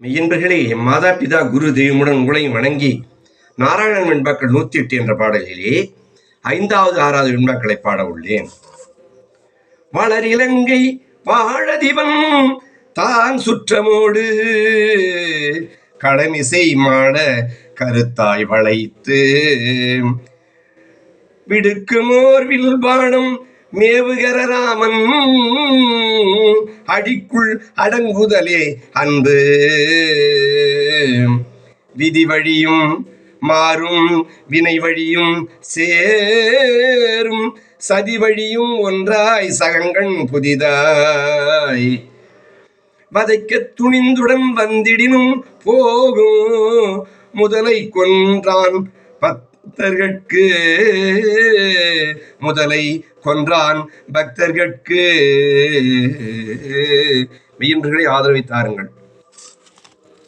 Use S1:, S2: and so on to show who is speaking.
S1: மெய்யன்பர்களே மாதா பிதா குரு தெய்வமுடன் உங்களையும் வணங்கி நாராயணன் வெண்பாக்கள் நூத்தி எட்டு என்ற பாடலிலே ஐந்தாவது ஆறாவது வெண்பாக்களை பாட உள்ளேன். வளர் இலங்கை வாழதிவன் தான் சுற்றமோடு கடமிசை மாட கருத்தாய் வளைத்து விடுக்குமோர் வில்பாணம் மேவுகர ராமன் அடிக்குள் அடங்குதலே அன்பு. விதி வழியும் மாறும் வினை வழியும் சேரும் சதி வழியும் ஒன்றாய் சகங்கண் புதிதாய். வதைக்க துணிந்துடன் வந்திடினும் போகும் முதலை கொன்றான் பக்தர்கட்கு. முதலை கொன்றான் பக்தர்கட்கு. மெய்யன்பர்களை ஆதரவை தாருங்கள்